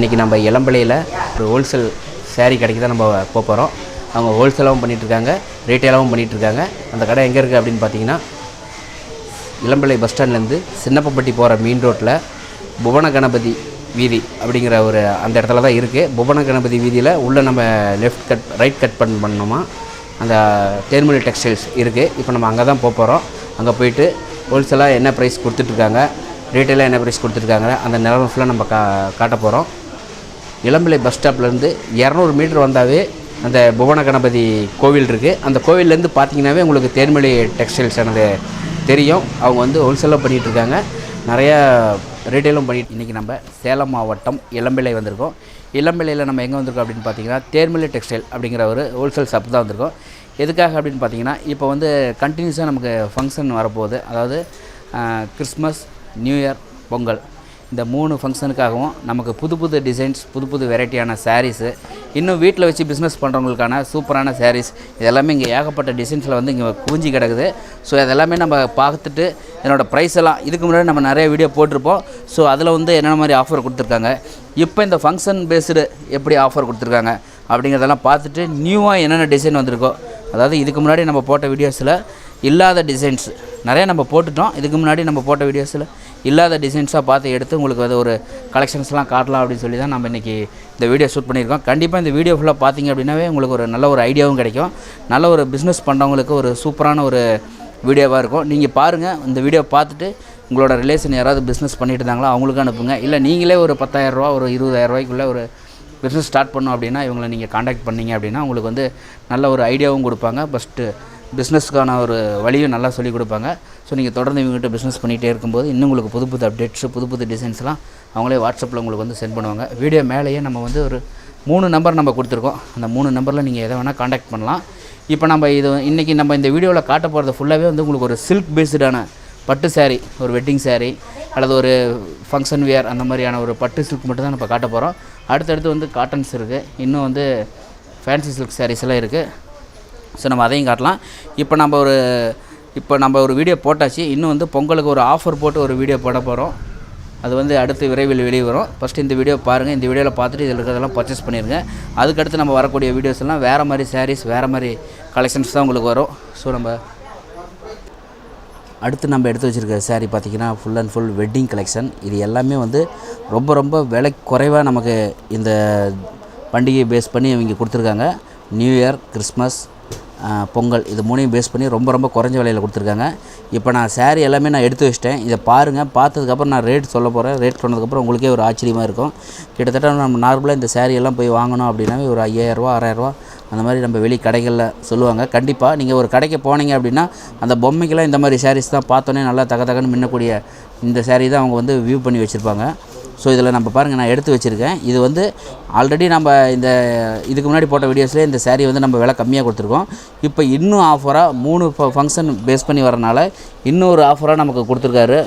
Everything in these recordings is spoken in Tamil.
இன்றைக்கி நம்ம இளம்பிள்ளையில் ஒரு ஹோல்சேல் சேரீ கடைக்கு தான் நம்ம போக போகிறோம் அவங்க ஹோல்சேலாகவும் பண்ணிகிட்ருக்காங்க ரீட்டெயிலாகவும் பண்ணிகிட்ருக்காங்க அந்த கடை எங்கே இருக்குது அப்படின்னு பார்த்தீங்கன்னா இளம்பிள்ளை பஸ் ஸ்டாண்ட்லேருந்து சின்னப்பப்பட்டி போகிற மெயின் ரோட்டில் புவன கணபதி வீதி அப்படிங்கிற ஒரு அந்த இடத்துல தான் இருக்குது புவன கணபதி வீதியில் உள்ளே நம்ம லெஃப்ட் கட் ரைட் கட் பண்ண பண்ணோமா அந்த தேர்மொழி டெக்ஸ்டைல்ஸ் இருக்குது இப்போ நம்ம அங்கே தான் போக போகிறோம் அங்கே போயிட்டு ஹோல்சேலாக என்ன ப்ரைஸ் கொடுத்துட்ருக்காங்க ரீட்டெயிலாக என்ன ப்ரைஸ் கொடுத்துருக்காங்க அந்த நிலமை ஃபுல்லாக நம்ம கா காட்ட போகிறோம் இளம்பிள்ளை பஸ் ஸ்டாப்லேருந்து இரநூறு மீட்டர் வந்தாவே அந்த புவன கணபதி கோவில் இருக்குது அந்த கோவில்லேருந்து பார்த்தீங்கன்னாவே உங்களுக்கு தேன்மொழி டெக்ஸ்டைல்ஸ் எனது தெரியும். அவங்க வந்து ஹோல்சேலாக பண்ணிகிட்டு இருக்காங்க நிறையா ரீட்டெயிலும் பண்ணிட்டு இன்றைக்கி நம்ம சேலம் மாவட்டம் இளம்பிள்ளை வந்திருக்கோம். இளம்பிள்ளையில் நம்ம எங்கே வந்திருக்கோம் அப்படின்னு பார்த்தீங்கன்னா தேர்மலை டெக்ஸ்டைல் அப்படிங்கிற ஒரு ஹோல்சேல் ஷாப் தான் வந்திருக்கோம். எதுக்காக அப்படின்னு பார்த்தீங்கன்னா இப்போ வந்து கண்டினியூஸாக நமக்கு ஃபங்க்ஷன் வரப்போகுது. அதாவது கிறிஸ்மஸ் நியூ இயர் பொங்கல். இந்த மூணு ஃபங்க்ஷனுக்காகவும் நமக்கு புது புது டிசைன்ஸ் புது புது வெரைட்டியான சாரீஸு இன்னும் வீட்டில் வச்சு பிஸ்னஸ் பண்ணுறவங்களுக்கான சூப்பரான சாரீஸ் இதெல்லாமே இங்கே ஏகப்பட்ட டிசைன்ஸில் வந்து இங்கே குவிஞ்சி கிடக்குது. ஸோ அதெல்லாமே நம்ம பார்த்துட்டு என்னோடய ப்ரைஸ் எல்லாம் இதுக்கு முன்னாடி நம்ம நிறைய வீடியோ போட்டிருப்போம். ஸோ அதில் வந்து என்னென்ன மாதிரி ஆஃபர் கொடுத்துருக்காங்க? இப்போ இந்த ஃபங்க்ஷன் பேஸ்டு எப்படி ஆஃபர் கொடுத்துருக்காங்க? அப்படிங்கிறதெல்லாம் பார்த்துட்டு நியூவாக என்னென்ன டிசைன் வந்திருக்கோ அதாவது இதுக்கு முன்னாடி நம்ம போட்ட வீடியோஸில் இல்லாத டிசைன்ஸ் நிறைய நம்ம போட்டுட்டோம். இதுக்கு முன்னாடி நம்ம போட்ட வீடியோஸில் இல்லாத டிசைன்ஸாக பார்த்து எடுத்து உங்களுக்கு அது ஒரு கலெக்ஷன்ஸ்லாம் காட்டலாம் அப்படின்னு சொல்லி தான் நம்ம இன்றைக்கி இந்த வீடியோ ஷூட் பண்ணியிருக்கோம். கண்டிப்பாக இந்த வீடியோ ஃபுல்லாக பார்த்தீங்க அப்படின்னாவே உங்களுக்கு ஒரு நல்ல ஒரு ஐடியாவும் கிடைக்கும். நல்ல ஒரு பிஸ்னஸ் பண்ணுறவங்களுக்கு ஒரு சூப்பரான ஒரு வீடியோவாக இருக்கும். நீங்கள் பாருங்கள் இந்த வீடியோ பார்த்துட்டு உங்களோட ரிலேஷன் யாராவது பிஸ்னஸ் பண்ணிட்டு இருந்தாங்களோ அவங்களுக்கு அனுப்புங்க. இல்லை நீங்களே ஒரு பத்தாயிரரூவா ஒரு இருபதாயிரரூவாய்க்குள்ளே ஒரு பிஸ்னஸ் ஸ்டார்ட் பண்ணோம் அப்படின்னா இவங்களை நீங்கள் காண்டாக்ட் பண்ணீங்க அப்படின்னா உங்களுக்கு வந்து நல்ல ஒரு ஐடியாவும் கொடுப்பாங்க. ஃபஸ்ட்டு பிஸ்னஸ்க்கான ஒரு வழியும் நல்லா சொல்லிக் கொடுப்பாங்க. ஸோ நீங்கள் தொடர்ந்து இவங்ககிட்ட பிஸ்னஸ் பண்ணிகிட்டே இருக்கும்போது இன்னும் உங்களுக்கு புது புது அப்டேட்ஸு புது புது டிசைன்ஸ்லாம் அவங்களே வாட்ஸ்அப்பில் உங்களுக்கு வந்து சென்ட் பண்ணுவாங்க. வீடியோ மேலேயே நம்ம வந்து ஒரு மூணு நம்பர் நம்ம கொடுத்துருக்கோம். அந்த மூணு நம்பரில் நீங்கள் எதை வேணால் காண்டாக்ட் பண்ணலாம். இப்போ நம்ம இது இன்றைக்கி நம்ம இந்த வீடியோவில் காட்ட போகிறது ஃபுல்லாகவே வந்து உங்களுக்கு ஒரு சில்க் பேஸ்டான பட்டு சேரீ ஒரு வெட்டிங் சேரீ அல்லது ஒரு ஃபங்க்ஷன் வியர் அந்த மாதிரியான ஒரு பட்டு சில்க் மட்டும் தான் நம்ம காட்ட போகிறோம் அடுத்தடுத்து வந்து காட்டன்ஸ் இருக்குது இன்னும் வந்து ஃபேன்சி சில்க் சாரீஸ் எல்லாம் இருக்குது ஸோ நம்ம அதையும் காட்டலாம். இப்போ நம்ம ஒரு இப்போ நம்ம ஒரு வீடியோ போட்டாச்சு. இன்னும் வந்து பொங்கலுக்கு ஒரு ஆஃபர் போட்டு ஒரு வீடியோ போட போகிறோம் அது வந்து அடுத்து விரைவில் வெளியே வரும். ஃபஸ்ட்டு இந்த வீடியோ பாருங்கள் இந்த வீடியோவில் பார்த்துட்டு இதில் இருக்கிறதெல்லாம் பர்ச்சேஸ் பண்ணிடுங்க அதுக்கடுத்து நம்ம வரக்கூடிய வீடியோஸ் எல்லாம் வேறு மாதிரி சாரீஸ் வேறு மாதிரி கலெக்ஷன்ஸ் தான் உங்களுக்கு வரும். ஸோ நம்ம அடுத்து நம்ம எடுத்து வச்சுருக்க saree பார்த்திங்கன்னா full and full wedding collection இது எல்லாமே வந்து ரொம்ப ரொம்ப விலை குறைவாக நமக்கு இந்த பண்டிகையை பேஸ் பண்ணி இவங்க கொடுத்துருக்காங்க. நியூ இயர் கிறிஸ்மஸ் பொங்கல் இது மூணையும் பேஸ் பண்ணி ரொம்ப ரொம்ப குறைஞ்ச விலையில் கொடுத்துருக்காங்க. இப்போ நான் சேரீ எல்லாமே நான் எடுத்து வச்சிட்டேன். இதை பாருங்கள் பார்த்ததுக்கப்புறம் நான் ரேட் சொல்ல போகிறேன் ரேட் சொன்னதுக்கப்புறம் உங்களுக்கே ஒரு ஆச்சரியமாக இருக்கும். கிட்டத்தட்ட நம்ம நார்மலாக இந்த சேரீ எல்லாம் போய் வாங்கணும் அப்படின்னாவே ஒரு ஐயாயிரரூவா ஆறாயிரரூவா அந்த மாதிரி நம்ம வெளி கடைகளில் சொல்லுவாங்க. கண்டிப்பாக நீங்கள் ஒரு கடைக்கு போனீங்க அப்படின்னா அந்த பொம்மைக்கெல்லாம் இந்த மாதிரி சாரீஸ் தான் பார்த்தோன்னே நல்லா தக தகன்னு மின்னக்கூடிய இந்த saree தான் அவங்க வந்து வியூ பண்ணி வச்சுருப்பாங்க. ஸோ இதில் நம்ம பாருங்கள் நான் எடுத்து வச்சுருக்கேன். இது வந்து ஆல்ரெடி நம்ம இந்த இதுக்கு முன்னாடி போட்ட வீடியோஸ்லேயே இந்த சேரீ வந்து நம்ம விலை கம்மியாக கொடுத்துருக்கோம். இப்போ இன்னும் ஆஃபராக மூணு ஃபங்க்ஷன் பேஸ் பண்ணி வரனால இன்னொரு ஆஃபராக நமக்கு கொடுத்துருக்காரு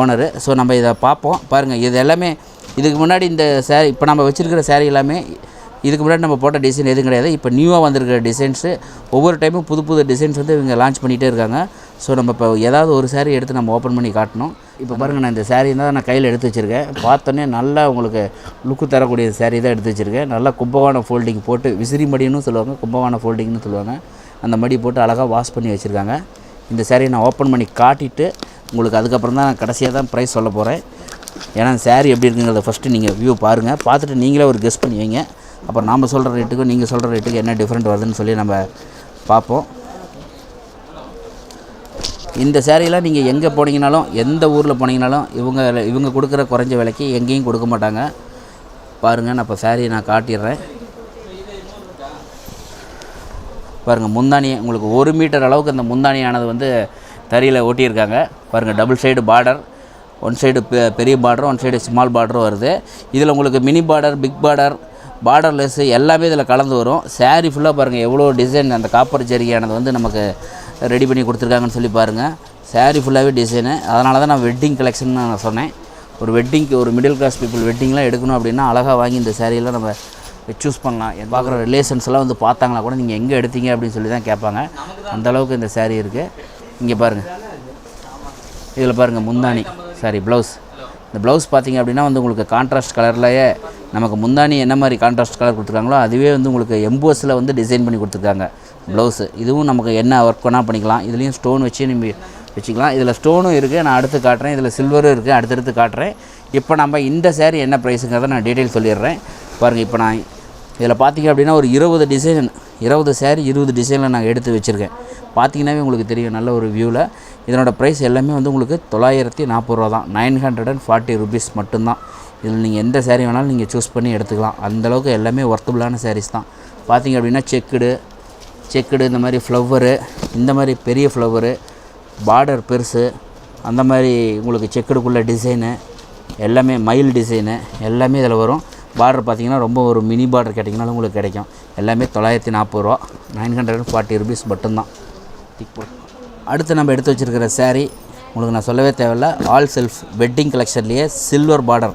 ஓனரு ஸோ நம்ம இதை பார்ப்போம். பாருங்கள் இது எல்லாமே இதுக்கு முன்னாடி இந்த சேரீ இப்போ நம்ம வச்சுருக்கிற சேரீ எல்லாமே இதுக்கு முன்னாடி நம்ம போட்ட டிசைன் எதுவும் கிடையாது. இப்போ நியூவாக வந்திருக்கிற டிசைன்ஸு ஒவ்வொரு டைமும் புது புது டிசைன்ஸ் வந்து இவங்க லான்ச் பண்ணிகிட்டே இருக்காங்க. ஸோ நம்ம இப்போ ஏதாவது ஒரு சாரீ எடுத்து நம்ம ஓப்பன் பண்ணி காட்டணும். இப்போ பாருங்கள் நான் இந்த சாரீ தான் நான் கையில் எடுத்து வச்சுருக்கேன். பார்த்தோன்னே நல்லா உங்களுக்கு லுக்கு தரக்கூடிய சாரீ தான் எடுத்து வச்சுருக்கேன். நல்லா கும்பவான ஃபோல்டிங் போட்டு விசிறி மடின்னு சொல்லுவாங்க. கும்பவான ஃபோல்டிங்னு சொல்லுவாங்க. அந்த மடி போட்டு அழகாக வாஷ் பண்ணி வச்சுருக்காங்க. இந்த சாரியை நான் ஓப்பன் பண்ணி காட்டிட்டு உங்களுக்கு அதுக்கப்புறம் தான் நான் கடைசியாக தான் ப்ரைஸ் சொல்ல போகிறேன் ஏன்னா saree எப்படி இருக்குங்கிறத ஃபஸ்ட்டு நீங்கள் வியூ பாருங்கள் பார்த்துட்டு நீங்களே ஒரு கெஸ் பண்ணி வைங்க. அப்புறம் நாம் சொல்கிற ரேட்டுக்கும் நீங்கள் சொல்கிற ரேட்டுக்கு என்ன டிஃப்ரெண்ட் வருதுன்னு சொல்லி நம்ம பார்ப்போம். இந்த சேரீலாம் நீங்கள் எங்கே போனீங்கனாலும் எந்த ஊரில் போனீங்கனாலும் இவங்க இவங்க கொடுக்குற குறைஞ்ச விலைக்கு எங்கேயும் கொடுக்க மாட்டாங்க. பாருங்கள் நான் இப்போ சேரீ நான் காட்டிடுறேன். பாருங்கள் முந்தானி உங்களுக்கு ஒரு மீட்டர் அளவுக்கு அந்த முந்தானியானது வந்து தறியில் ஓட்டியிருக்காங்க பாருங்கள் double side border one side பெரிய பார்டரும் ஒன் சைடு ஸ்மால் பார்டரும் வருது. இதில் உங்களுக்கு mini border big border borderless எல்லாமே இதில் கலந்து வரும். Saree ஃபுல்லாக பாருங்கள் எவ்வளோ டிசைன் அந்த காப்பர் ஜரிகையானது வந்து நமக்கு ரெடி பண்ணி கொடுத்துருக்காங்கன்னு சொல்லி பாருங்கள் saree ஃபுல்லாகவே டிசைனு அதனால தான் நான் வெட்டிங் கலெக்ஷன் நான் சொன்னேன். ஒரு வெட்டிங்க்கு ஒரு மிடில் கிளாஸ் பீப்புள் வெட்டிங்லாம் எடுக்கணும் அப்படின்னா அழகாக வாங்கி இந்த சேரீலாம் நம்ம சூஸ் பண்ணலாம். என் பார்க்குற ரிலேஷன்ஸ்லாம் வந்து பார்த்தாங்களா கூட நீங்கள் எங்கே எடுத்தீங்க அப்படின்னு சொல்லி தான் கேட்பாங்க. அந்த அளவுக்கு இந்த saree இருக்குது இங்கே பாருங்கள் இதில் பாருங்கள் முந்தானி சாரி ப்ளவுஸ் இந்த ப்ளவுஸ் பார்த்தீங்க அப்படின்னா வந்து உங்களுக்கு கான்ட்ராஸ்ட் கலர்லேயே நமக்கு முந்தானி என்ன மாதிரி கான்ட்ராஸ்ட் கலர் கொடுத்துருக்காங்களோ அதுவே வந்து உங்களுக்கு எம்போஸில் வந்து டிசைன் பண்ணி கொடுத்துருக்காங்க ப்ளவுஸு இதுவும் நமக்கு என்ன ஒர்க் வேணால் பண்ணிக்கலாம். இதுலேயும் ஸ்டோன் வச்சு நம்ம வச்சுக்கலாம். இதில் ஸ்டோனும் இருக்குது நான் அடுத்து காட்டுறேன். இதில் சில்வரும் இருக்குது அடுத்தடுத்து காட்டுறேன். இப்போ நம்ம இந்த சேரீ என்ன ப்ரைஸுங்கிறத நான் டீட்டெயில் சொல்லிடுறேன். பாருங்கள் இப்போ நான் இதில் பார்த்தீங்க அப்படின்னா ஒரு இருபது டிசைன் இருபது சேரீ இருபது டிசைனில் நான் எடுத்து வச்சுருக்கேன். பார்த்தீங்கன்னாவே உங்களுக்கு தெரியும் நல்ல ஒரு வியூவில் இதனோட ப்ரைஸ் எல்லாமே வந்து உங்களுக்கு தொள்ளாயிரத்தி நாற்பது ரூபா தான். Nine hundred and forty rupees மட்டும்தான். இதில் நீங்கள் எந்த சேரீ வேணாலும் நீங்கள் சூஸ் பண்ணி எடுத்துக்கலாம். அந்தளவுக்கு எல்லாமே ஒர்த்தபுளான சாரீஸ் தான். பார்த்தீங்க அப்படின்னா செக்குடு செக்குடு இந்த மாதிரி ஃப்ளவரு இந்த மாதிரி பெரிய ஃப்ளவரு பார்டர் பெருசு அந்த மாதிரி உங்களுக்கு செக்குடுக்குள்ள டிசைனு எல்லாமே மயில் டிசைனு எல்லாமே இதில் வரும். பார்டர் பார்த்திங்கன்னா ரொம்ப ஒரு மினி பார்டர் கேட்டிங்கனாலும் உங்களுக்கு கிடைக்கும். எல்லாமே தொள்ளாயிரத்தி நாற்பது ரூபா. Nine hundred and forty rupees மட்டும்தான். அடுத்து நம்ம எடுத்து வச்சுருக்கிற சேரீ உங்களுக்கு நான் சொல்லவே தேவையில்ல ஆல் செல்ஃப் வெட்டிங் கலெக்ஷன்லேயே சில்வர் பார்டர்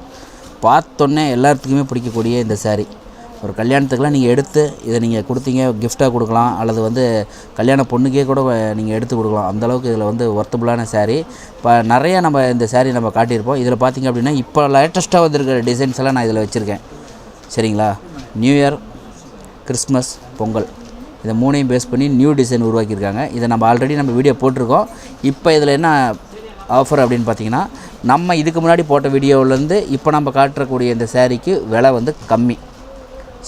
பார்த்தோன்னே எல்லாத்துக்குமே பிடிக்கக்கூடிய இந்த saree. ஒரு கல்யாணத்துக்கெலாம் நீங்கள் எடுத்து இதை நீங்கள் கொடுத்தீங்க கிஃப்டாக கொடுக்கலாம் அல்லது வந்து கல்யாண பொண்ணுக்கே கூட நீங்கள் எடுத்து கொடுக்கலாம். அந்தளவுக்கு இதில் வந்து ஒர்த்தபுளான saree. இப்போ நிறையா நம்ம இந்த சாரீ நம்ம காட்டியிருப்போம். இதில் பார்த்தீங்க அப்படின்னா இப்போ லேட்டஸ்ட்டாக வந்திருக்கிற டிசைன்ஸ் எல்லாம் நான் இதில் வச்சுருக்கேன். சரிங்களா? New year Christmas Pongal. இதை மூணையும் பேஸ் பண்ணி நியூ டிசைன் உருவாக்கியிருக்காங்க. இதை நம்ம ஆல்ரெடி நம்ம வீடியோ போட்டிருக்கோம். இப்போ இதில் என்ன ஆஃபர் அப்படின்னு பார்த்தீங்கன்னா நம்ம இதுக்கு முன்னாடி போட்ட வீடியோவிலேருந்து இப்போ நம்ம காட்டக்கூடிய இந்த சேரீக்கு விலை வந்து கம்மி.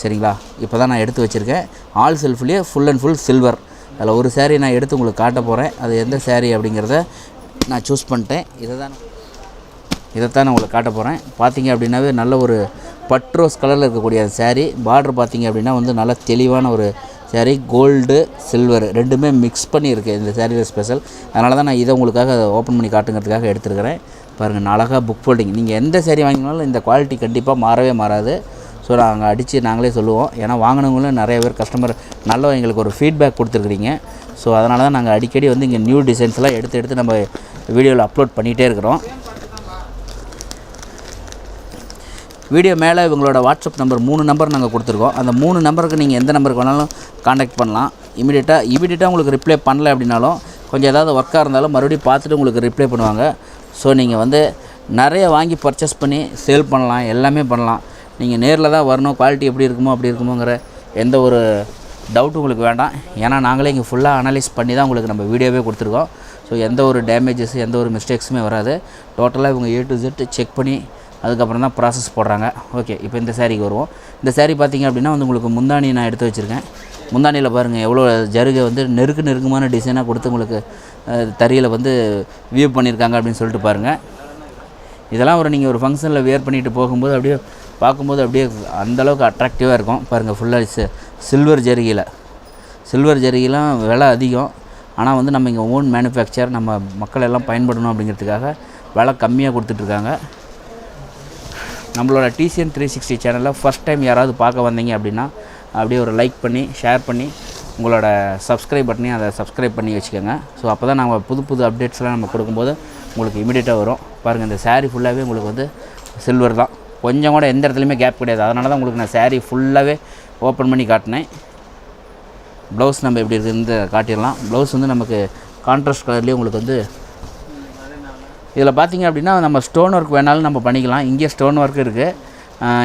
சரிங்களா? இப்போ தான் நான் எடுத்து வச்சுருக்கேன். ஆல் செல்ஃப்லேயே ஃபுல் அண்ட் ஃபுல் சில்வர் அதில் ஒரு சேரீ நான் எடுத்து உங்களுக்கு காட்ட போகிறேன் அது எந்த சேரீ அப்படிங்கிறத நான் சூஸ் பண்ணிட்டேன். இதை தான் இதைத்தான் நான் உங்களுக்கு காட்ட போகிறேன் பார்த்தீங்க அப்படின்னாவே நல்ல ஒரு பட்ரோஸ் கலரில் இருக்கக்கூடிய அந்த saree பார்டர் பார்த்திங்க அப்படின்னா வந்து நல்ல தெளிவான ஒரு சேரீ கோல்டு சில்வர் ரெண்டுமே மிக்ஸ் பண்ணியிருக்கு இந்த சாரியில் ஸ்பெஷல் அதனால தான் நான் இதை உங்களுக்காக ஓப்பன் பண்ணி காட்டுங்கிறதுக்காக எடுத்துருக்கிறேன். பாருங்கள் அழகாக புக் ஃபோல்டிங் நீங்கள் எந்த சேரீ வாங்கினாலும் இந்த குவாலிட்டி கண்டிப்பாக மாறவே மாறாது. ஸோ நாங்கள் அடித்து நாங்களே சொல்லுவோம். ஏன்னா வாங்கினவங்களும் நிறைய பேர் கஸ்டமர் நல்ல எங்களுக்கு ஒரு ஃபீட்பேக் கொடுத்துருக்குறீங்க. ஸோ அதனால தான் நாங்கள் அடிக்கடி வந்து இங்கே நியூ டிசைன்ஸ்லாம் எடுத்து எடுத்து நம்ம வீடியோவில் அப்லோட் பண்ணிகிட்டே இருக்கிறோம். வீடியோ மேலே இவங்களோட வாட்ஸ்அப் நம்பர் மூணு நம்பர் நாங்கள் கொடுத்துருக்கோம். அந்த மூணு நம்பருக்கு நீங்கள் எந்த நம்பருக்கு வேணாலும் காண்டாக்ட் பண்ணலாம். இமீடியட்டாக இமீடியட்டாக உங்களுக்கு ரிப்ளை பண்ணல அப்படின்னாலும் கொஞ்சம் ஏதாவது ஒர்க்காக இருந்தாலும் மறுபடியும் பார்த்துட்டு உங்களுக்கு ரிப்ளை பண்ணுவாங்க. ஸோ நீங்கள் வந்து நிறைய வாங்கி பர்ச்சேஸ் பண்ணி சேல் பண்ணலாம் எல்லாமே பண்ணலாம். நீங்கள் நேரில் தான் வரணும் குவாலிட்டி எப்படி இருக்குமோ அப்படி இருக்குமோங்கிற எந்த ஒரு டவுட்டும் உங்களுக்கு வேண்டாம். ஏன்னா நாங்களே இங்கே ஃபுல்லாக அனலைஸ் பண்ணி தான் உங்களுக்கு நம்ம வீடியோவே கொடுத்துருக்கோம். ஸோ எந்த ஒரு டேமேஜஸ் எந்த ஒரு மிஸ்டேக்ஸுமே வராது. டோட்டலாக இவங்க ஏ டு ஜெட் செக் பண்ணி அதுக்கப்புறம் தான் ப்ராசஸ் போடுறாங்க. ஓகே இப்போ இந்த சேரீக்கு வருவோம். இந்த சேரீ பார்த்தீங்க அப்படின்னா வந்து உங்களுக்கு முந்தானி நான் எடுத்து வச்சுருக்கேன். முந்தானியில் பாருங்கள் எவ்வளோ ஜருகை வந்து நெருக்கு நெருக்கமான டிசைனாக கொடுத்து உங்களுக்கு தறியில் வந்து வியூ பண்ணியிருக்காங்க அப்படின்னு சொல்லிட்டு பாருங்கள் இதெல்லாம் ஒரு நீங்கள் ஒரு ஃபங்க்ஷனில் வியர் பண்ணிட்டு போகும்போது அப்படியே பார்க்கும்போது அப்படியே அந்தளவுக்கு அட்ராக்டிவாக இருக்கும். பாருங்கள் ஃபுல்லாக சில்வர் ஜருகியில். சில்வர் ஜருகிலாம் விலை அதிகம். ஆனால் வந்து நம்ம இங்கே ஓன் மேனுஃபேக்சர் நம்ம மக்கள் எல்லாம் பயன்படணும் அப்படிங்கிறதுக்காக விலை கம்மியாக கொடுத்துட்ருக்காங்க நம்மளோட டிசிஎன் த்ரீ சிக்ஸ்டி சேனலில் ஃபஸ்ட் டைம் யாராவது பார்க்க வந்தீங்க அப்படின்னா அப்படியே ஒரு லைக் பண்ணி ஷேர் பண்ணி உங்களோட சப்ஸ்கிரைப் பட்டனையும் அதை சப்ஸ்கிரைப் பண்ணி வச்சுக்கோங்க. ஸோ அப்போ தான் நம்ம புது புது அப்டேட்ஸ்லாம் நம்ம கொடுக்கும்போது உங்களுக்கு இமீடியட்டாக வரும். பாருங்கள் இந்த சாரீ ஃபுல்லாகவே உங்களுக்கு வந்து சில்வர் தான். கொஞ்சம் கூட எந்த இடத்துலையுமே கேப் கிடையாது. அதனால தான் உங்களுக்கு நான் சாரீ ஃபுல்லாகவே ஓப்பன் பண்ணி காட்டினேன். ப்ளவுஸ் நம்ம எப்படி இருக்குன்னு காட்டிடலாம். ப்ளவுஸ் வந்து நமக்கு கான்ட்ராஸ்ட் கலர்லேயே உங்களுக்கு வந்து இதில் பார்த்தீங்க அப்படின்னா நம்ம ஸ்டோன் ஒர்க் வேணாலும் நம்ம பண்ணிக்கலாம். இங்கே ஸ்டோன் ஒர்க் இருக்குது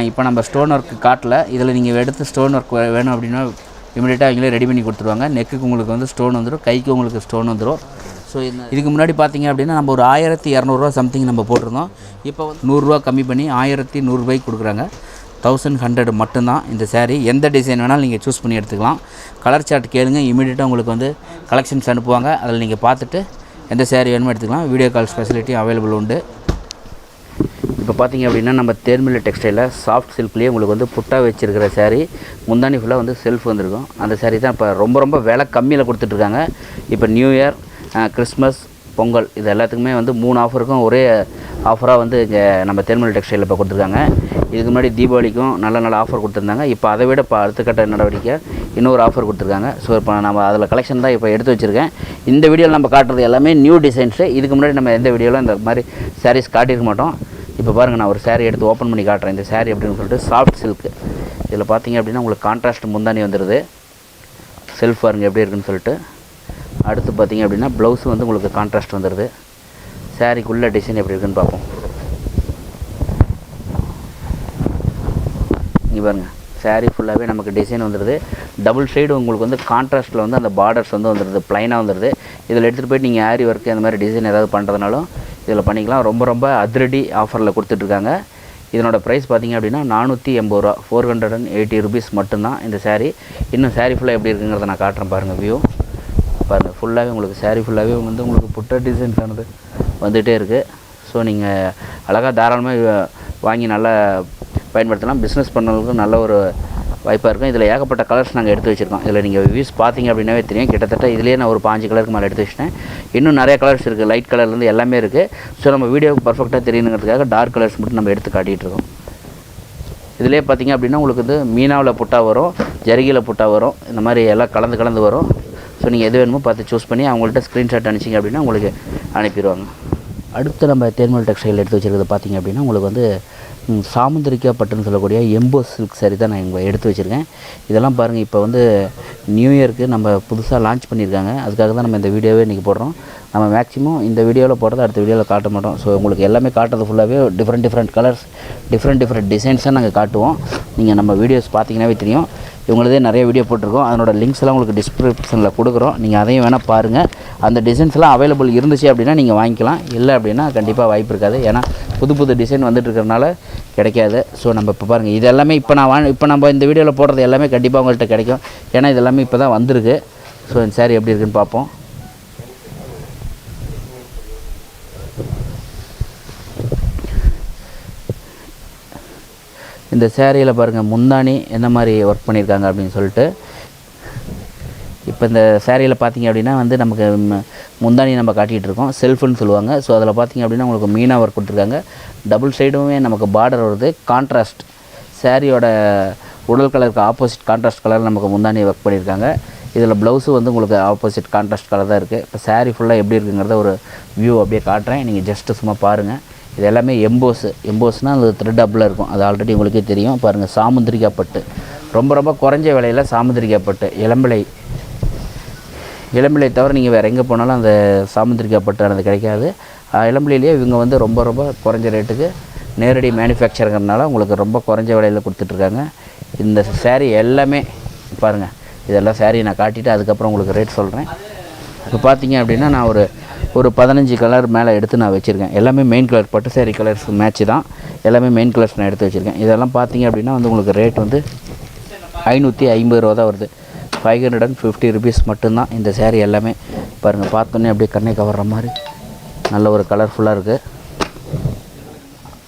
இப்போ நம்ம ஸ்டோன் ஒர்க் காட்டல. இதில் நீங்கள் எடுத்து ஸ்டோன் ஒர்க் வேணும் அப்படின்னா இமீடியட்டாக அவங்களே ரெடி பண்ணி கொடுத்துருவாங்க. நெக்குக்கு உங்களுக்கு வந்து ஸ்டோன் வந்துடும் கைக்கு உங்களுக்கு ஸ்டோன் வந்துடும் ஸோ இதுக்கு முன்னாடி பார்த்தீங்க அப்படின்னா நம்ம ஒரு ஆயிரத்தி இரநூறுவா சம்திங் நம்ம போட்டிருந்தோம். இப்போ வந்து நூறுரூவா கம்மி பண்ணி ஆயிரத்தி நூறுரூபாய்க்கு கொடுக்குறாங்க. தௌசண்ட் ஹண்ட்ரட் மட்டும்தான் இந்த சேரீ எந்த டிசைன் வேணாலும் நீங்கள் சூஸ் பண்ணி எடுத்துக்கலாம். கலர் சார்ட் கேளுங்க. இமீடியட்டாக உங்களுக்கு வந்து கலெக்ஷன்ஸ் அனுப்புவாங்க. அதில் நீங்கள் பார்த்துட்டு எந்த சேரீ வேணுமோ எடுத்துக்கலாம். வீடியோ கால் ஃபெசிலிட்டி அவைலபிள் உண்டு. இப்போ பார்த்தீங்க அப்படின்னா நம்ம தேர்மில்ல டெக்ஸ்டைலில் சாஃப்ட் சில்க்லேயே உங்களுக்கு வந்து புட்டா வச்சுருக்கிற சாரீ முந்தானி ஃபுல்லாக வந்து செல்ஃப் வந்திருக்கும். அந்த சாரீ தான் இப்போ ரொம்ப ரொம்ப விலை கம்மியில் கொடுத்துட்ருக்காங்க இப்போ நியூ இயர் கிறிஸ்மஸ் பொங்கல் இது எல்லாத்துக்குமே வந்து மூணு ஆஃபருக்கும் ஒரே ஆஃபராக வந்து இங்கே நம்ம தெர்மல் டெக்ஸ்டைலில் இப்போ கொடுத்துருக்காங்க. இதுக்கு முன்னாடி தீபாவளிக்கும் நல்ல நல்ல ஆஃபர் கொடுத்துருந்தாங்க. இப்போ அதை விட இப்போ அடுத்த கட்ட நடவடிக்கை இன்னொரு ஆஃபர் கொடுத்துருக்காங்க. ஸோ இப்போ நம்ம அதில் கலெக்ஷன் தான் இப்போ எடுத்து வச்சுருக்கேன். இந்த வீடியோவில் நம்ம காட்டுறது எல்லாமே நியூ டிசைன்ஸு இதுக்கு முன்னாடி நம்ம எந்த வீடியோவில் இந்த மாதிரி சாரீஸ் காட்டியிருக்க மாட்டோம். இப்போ பாருங்கள் நான் ஒரு சேரீ எடுத்து ஓப்பன் பண்ணி காட்டுறேன். இந்த சேரீ அப்படின்னு சொல்லிட்டு சாஃப்ட் சில்க் இதில் பார்த்தீங்க அப்படின்னா உங்களுக்கு கான்ட்ராஸ்ட் முந்தானி வந்துடுது செல்ஃப் பாருங்க எப்படி இருக்குன்னு சொல்லிட்டு. அடுத்து பார்த்தீங்க அப்படின்னா ப்ளவுஸ் வந்து உங்களுக்கு கான்ட்ராஸ்ட் வந்துடுது சாரிக்குள்ளே டிசைன் எப்படி இருக்குன்னு பார்ப்போம். இங்கே பாருங்கள் சாரீ ஃபுல்லாகவே நமக்கு டிசைன் வந்துடுது டபுள் சைடு உங்களுக்கு வந்து கான்ட்ராஸ்ட்டில் வந்து அந்த பார்டர்ஸ் வந்து வந்துடுது ப்ளைனாக வந்துடுது இதில் எடுத்துகிட்டு போயிட்டு நீங்கள் ஆரி ஒர்க்கு அந்த மாதிரி டிசைன் ஏதாவது பண்ணுறதுனாலும் இதில் பண்ணிக்கலாம். ரொம்ப ரொம்ப அதிரடி ஆஃபரில் கொடுத்துட்ருக்காங்க. இதனோட ப்ரைஸ் பார்த்தீங்க அப்படின்னா நானூற்றி எண்பது ரூபா. Four hundred and eighty rupees மட்டும்தான் இந்த சாரீ இன்னும் சாரீ ஃபுல்லாக எப்படி இருக்குங்கிறத நான் காட்டுறேன் பாருங்கள் வியூ பாருங்கள் ஃபுல்லாகவே உங்களுக்கு சேரீ ஃபுல்லாகவே வந்து உங்களுக்கு புட்ட டிசைன்ஸானது வந்துகிட்டே இருக்குது ஸோ நீங்கள் அழகாக தாராளமாக வாங்கி நல்லா பயன்படுத்தலாம். பிஸ்னஸ் பண்ணுறதுக்கு நல்ல ஒரு வாய்ப்பாக இருக்கும். இதில் ஏகப்பட்ட கலர்ஸ் நாங்கள் எடுத்து வச்சுருக்கோம். இதில் நீங்கள் வியூஸ் பார்த்தீங்க அப்படின்னாவே தெரியும். கிட்டத்தட்ட இதுலேயே நான் ஒரு பாஞ்சு கலருக்கு மேலே எடுத்து வச்சிட்டேன். இன்னும் நிறைய கலர்ஸ் இருக்குது லைட் கலர்லேருந்து எல்லாமே இருக்குது ஸோ நம்ம வீடியோவுக்கு பர்ஃபெக்டாக தெரியணுங்கிறதுக்காக டார்க் கலர்ஸ் மட்டும் நம்ம எடுத்து காட்டிகிட்டு இருக்கோம். இதிலே பார்த்தீங்க அப்படின்னா உங்களுக்கு வந்து மீனாவில் புட்டா வரும் ஜரிகையில் புட்டா வரும். இந்த மாதிரி எல்லாம் கலந்து கலந்து வரும். ஸோ நீங்கள் எது வேணுமோ பார்த்து சூஸ் பண்ணி அவங்கள்ட்ட ஸ்க்ரீன்ஷாட் அனுப்பிச்சிங்க அப்படின்னா உங்களுக்கு அனுப்பிடுவாங்க. அடுத்து நம்ம தேர்மல் டெக்ஸ்டைல் எடுத்து வச்சுருக்கிறது பார்த்தீங்க அப்படின்னா உங்களுக்கு வந்து சாமுந்திரிக்கா பட்டுன்னு சொல்லக்கூடிய எம்போ சில்க் saree தான் நான் இங்கே எடுத்து வச்சுருக்கேன். இதெல்லாம் பாருங்கள் இப்போ வந்து நியூ இயருக்கு நம்ம புதுசாக லான்ச் பண்ணியிருக்காங்க. அதுக்காக தான் நம்ம இந்த வீடியோவே இன்றைக்கி போடுறோம். நம்ம மேக்ஸிமம் இந்த வீடியோவில் போடுறது அடுத்த வீடியோவில் காட்ட மாட்டோம். ஸோ உங்களுக்கு எல்லாமே காட்டுறது ஃபுல்லாகவே different different colours different different டிசைன்ஸாக நாங்கள் காட்டுவோம். நீங்கள் நம்ம வீடியோஸ் பார்த்தீங்கன்னாவே தெரியும். இவங்களதே நிறைய வீடியோ போட்டிருக்கோம். அதனோட லிங்க்ஸ் எல்லாம் உங்களுக்கு டிஸ்கிரிப்ஷனில் கொடுக்குறோம். நீங்கள் அதையும் வேணால் பாருங்கள் அந்த டிசைன்ஸ்லாம் அவைலபிள் இருந்துச்சு அப்படின்னா நீங்கள் வாங்கிக்கலாம். இல்லை அப்படின்னா கண்டிப்பாக வாய்ப்பு இருக்காது. ஏன்னா புது புது டிசைன் வந்துட்டு கிடைக்காது. ஸோ நம்ம இப்போ பாருங்கள் இது எல்லாமே இப்போ நான் வா இப்போ நம்ம இந்த வீடியோவில் போடுறது எல்லாமே கண்டிப்பாக உங்கள்கிட்ட கிடைக்கும். ஏன்னா இது எல்லாமே இப்போ தான் வந்திருக்கு. ஸோ இந்த சாரி எப்படி இருக்குன்னு பார்ப்போம். இந்த சேரீயில் பாருங்கள் முந்தானி என்ன மாதிரி ஒர்க் பண்ணியிருக்காங்க அப்படின்னு சொல்லிட்டு. இப்போ இந்த சேரீயில் பார்த்தீங்க அப்படின்னா வந்து நமக்கு முந்தானி நம்ம காட்டிகிட்டு இருக்கோம். செல்ஃபுன்னு சொல்லுவாங்க. ஸோ அதில் பார்த்தீங்க அப்படின்னா உங்களுக்கு மீனாக ஒர்க் கொடுத்துருக்காங்க. டபுள் சைடுமே நமக்கு பார்டர் வருது. கான்ட்ராஸ்ட் சேரீயோட உடல் கலருக்கு ஆப்போசிட் கான்ட்ராஸ்ட் கலர் நமக்கு முந்தானி ஒர்க் பண்ணியிருக்காங்க இதில் ப்ளவுஸு வந்து உங்களுக்கு ஆப்போசிட் கான்ட்ராஸ்ட் கலர் தான் இருக்குது இப்போ சேரீ ஃபுல்லாக எப்படி இருக்குங்கிறத ஒரு வியூ அப்படியே காட்டுறேன். நீங்கள் ஜஸ்ட்டு சும்மா பாருங்கள் இது எல்லாமே எம்போஸு எம்போஸ்னால் அது த்ரெட் அப்பில் இருக்கும். அது ஆல்ரெடி உங்களுக்கே தெரியும். பாருங்கள் சாமுந்திரிக்கா பட்டு ரொம்ப ரொம்ப குறைஞ்ச விலையில் சாமுந்திரிக்கா பட்டு இளம்பிளை இளம்பிள்ளை தவிர நீங்கள் வேறு எங்கே போனாலும் அந்த சாமுந்திரிக்கா பட்டானது கிடைக்காது. இளம்பிளையிலேயே இவங்க வந்து ரொம்ப ரொம்ப குறைஞ்ச ரேட்டுக்கு நேரடி மேனுஃபேக்சருங்கிறதுனால உங்களுக்கு ரொம்ப குறைஞ்ச விலையில் கொடுத்துட்ருக்காங்க. இந்த சேரீ எல்லாமே பாருங்கள் இதெல்லாம் சேரீ நான் காட்டிவிட்டு அதுக்கப்புறம் உங்களுக்கு ரேட் சொல்கிறேன் இப்போ பார்த்தீங்க அப்படின்னா நான் ஒரு ஒரு பதினஞ்சு கலர் மேலே எடுத்து நான் வச்சுருக்கேன். எல்லாமே மெயின் கலர் பட்டு saree கலர்ஸ் மேட்ச் தான். எல்லாமே மெயின் கலர்ஸ் நான் எடுத்து வச்சுருக்கேன். இதெல்லாம் பார்த்தீங்க அப்படின்னா வந்து உங்களுக்கு ரேட் வந்து ஐநூற்றி ஐம்பது ரூபா தான் வருது. Five hundred and fifty rupees மட்டும்தான் இந்த சேரீ எல்லாமே. பாருங்கள் பார்த்தோன்னே அப்படியே கண்ணை கவர்ற மாதிரி. நல்ல ஒரு கலர்ஃபுல்லாக இருக்குது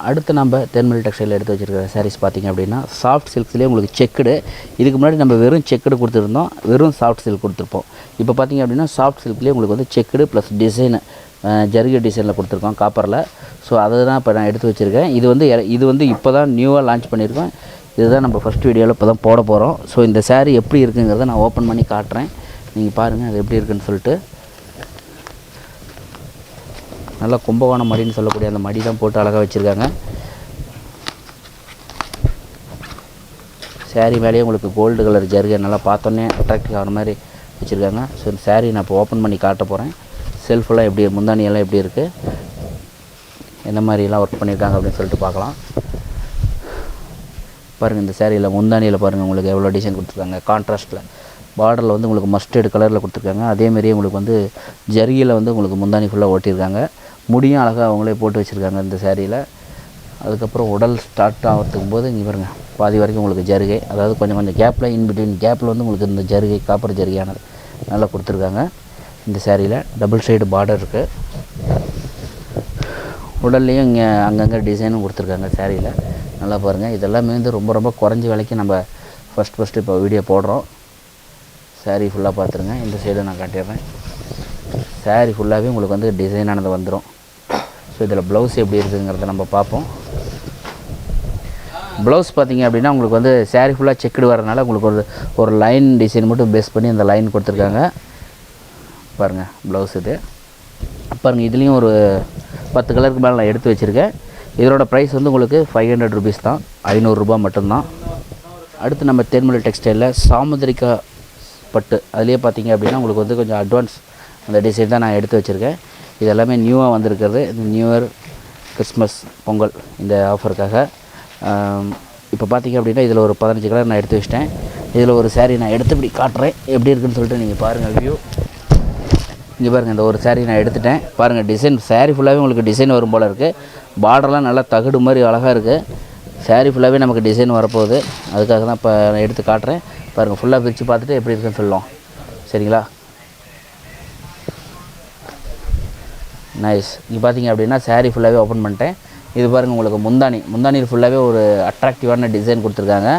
அடுத்து நம்ம தென்மல் டெக்ஸ்டைல் எடுத்து வச்சுருக்கிற சாரீஸ் பார்த்தீங்க அப்படின்னா சாஃப்ட் சில்க்ஸ்லேயே உங்களுக்கு செக்குடு இதுக்கு முன்னாடி நம்ம வெறும் செக்குடு கொடுத்துருந்தோம். வெறும் சாஃப்ட் சில்க் கொடுத்துருப்போம். இப்போ பார்த்தீங்க அப்படின்னா சாஃப்ட் சில்க்லேயே உங்களுக்கு வந்து செக்குடு ப்ளஸ் டிசைனு ஜரிகை டிசைனில் கொடுத்துருக்கோம் காப்பரில் ஸோ அதை தான் இப்போ நான் எடுத்து வச்சுருக்கேன். இது வந்து இது வந்து இப்போ தான் நியூவாக லான்ச் பண்ணியிருக்கோம். இதுதான் நம்ம ஃபஸ்ட் வீடியோவில் இப்போ தான் போட போகிறோம் ஸோ இந்த saree எப்படி இருக்குங்கிறத நான் ஓப்பன் பண்ணி காட்டுறேன். நீங்கள் பாருங்கள் அது எப்படி இருக்குன்னு சொல்லிட்டு. நல்லா கும்பகோணம் மடின்னு சொல்லக்கூடிய அந்த மடி தான் போட்டு அழகாக வச்சுருக்காங்க. Saree மேலேயே உங்களுக்கு கோல்டு கலர் ஜருகை நல்லா பார்த்தோன்னே அட்ராக்டிவ் ஆகிற மாதிரி வச்சுருக்காங்க. ஸோ இந்த saree நான் இப்போ ஓப்பன் பண்ணி காட்ட போகிறேன் செல்ஃபெல்லாம் எப்படி முந்தானியெல்லாம் எப்படி இருக்குது எந்த மாதிரிலாம் ஒர்க் பண்ணியிருக்காங்க அப்படின்னு சொல்லிட்டு பார்க்கலாம். பாருங்கள் இந்த சேரீயில் முந்தானியில் பாருங்கள் உங்களுக்கு எவ்வளோ டிசைன் கொடுத்துருக்காங்க. கான்ட்ராஸ்ட்டில் பார்டரில் வந்து உங்களுக்கு மஸ்டர்டு கலரில் கொடுத்துருக்காங்க. அதேமாரியே உங்களுக்கு வந்து ஜரியில் வந்து உங்களுக்கு முந்தானி ஃபுல்லாக ஓட்டியிருக்காங்க. முடியும் அழகாக அவங்களே போட்டு வச்சுருக்காங்க இந்த சேரீயில் அதுக்கப்புறம் உடல் ஸ்டார்ட் ஆகிறதுக்கும் போது இங்கே பாருங்கள் பாதி வரைக்கும் உங்களுக்கு ஜருகை. அதாவது கொஞ்சம் கொஞ்சம் கேப்பில் இன்பிட்வீன் கேப்பில் வந்து உங்களுக்கு இந்த ஜருகை காப்பர் ஜருகையானது நல்லா கொடுத்துருக்காங்க. இந்த சேரீயில் டபுள் சைடு பார்டர் இருக்குது உடல்லையும் இங்கே அங்கங்கே டிசைனும் கொடுத்துருக்காங்க சேரீயில் நல்லா பாருங்கள் இதெல்லாமே வந்து ரொம்ப ரொம்ப குறைஞ்ச விலைக்கு நம்ம ஃபஸ்ட் ஃபஸ்ட்டு இப்போ வீடியோ போடுறோம். சேரீ ஃபுல்லாக பார்த்துருங்க. இந்த சைடு நான் காட்டிடுறேன். சேரீ ஃபுல்லாகவே உங்களுக்கு வந்து டிசைனானது வந்துடும் ஸோ இதில் ப்ளவுஸ் எப்படி இருக்குங்கிறத நம்ம பார்ப்போம். ப்ளவுஸ் பார்த்தீங்க அப்படின்னா உங்களுக்கு வந்து சேரீ ஃபுல்லாக செக்குடு வரனால உங்களுக்கு ஒரு ஒரு லைன் டிசைன் மட்டும் பேஸ் பண்ணி அந்த லைன் கொடுத்துருக்காங்க. பாருங்கள் ப்ளவுஸ் இது. பாருங்கள் இதுலேயும் ஒரு பத்து கலருக்கு மேலே நான் எடுத்து வச்சுருக்கேன். இதோட ப்ரைஸ் வந்து உங்களுக்கு ஃபைவ் ஹண்ட்ரட் ருபீஸ் தான். ஐநூறுரூபா மட்டும்தான். அடுத்து நம்ம தேன்மொழி டெக்ஸ்டைலில் சாமுதிரிக்கா பட்டு. அதுலேயே பார்த்தீங்க அப்படின்னா உங்களுக்கு வந்து கொஞ்சம் அட்வான்ஸ் அந்த டிசைன் தான் நான் எடுத்து வச்சுருக்கேன். இது எல்லாமே நியூவாக வந்திருக்கிறது. இந்த நியூ இயர் கிறிஸ்மஸ் பொங்கல் இந்த ஆஃபருக்காக இப்போ பார்த்தீங்க அப்படின்னா இதில் ஒரு பதினஞ்சு கலர் நான் எடுத்து வச்சிட்டேன். இதில் ஒரு சேரீ நான் எடுத்து இப்படி காட்டுறேன். எப்படி இருக்குன்னு சொல்லிட்டு நீங்கள் பாருங்கள் வியூ இங்கே பாருங்கள் இந்த ஒரு சேரீ நான் எடுத்துட்டேன். பாருங்கள் டிசைன் சேரீ ஃபுல்லாகவே உங்களுக்கு டிசைன் வரும் போல் இருக்குது பார்டர்லாம் நல்லா தகடு மாதிரி அழகாக இருக்குது சேரீ ஃபுல்லாகவே நமக்கு டிசைன் வரப்போகுது. அதுக்காக தான் இப்போ நான் எடுத்து காட்டுறேன். பாருங்கள் ஃபுல்லாக பிரித்து பார்த்துட்டு எப்படி இருக்குன்னு சொல்லலாம் சரிங்களா? நைஸ் இங்கே பார்த்தீங்க அப்படின்னா saree ஃபுல்லாகவே ஓப்பன் பண்ணிட்டேன். இது பாருங்கள் உங்களுக்கு முந்தானி. முந்தானியில் ஃபுல்லாகவே ஒரு அட்ராக்டிவான டிசைன் கொடுத்துருக்காங்க.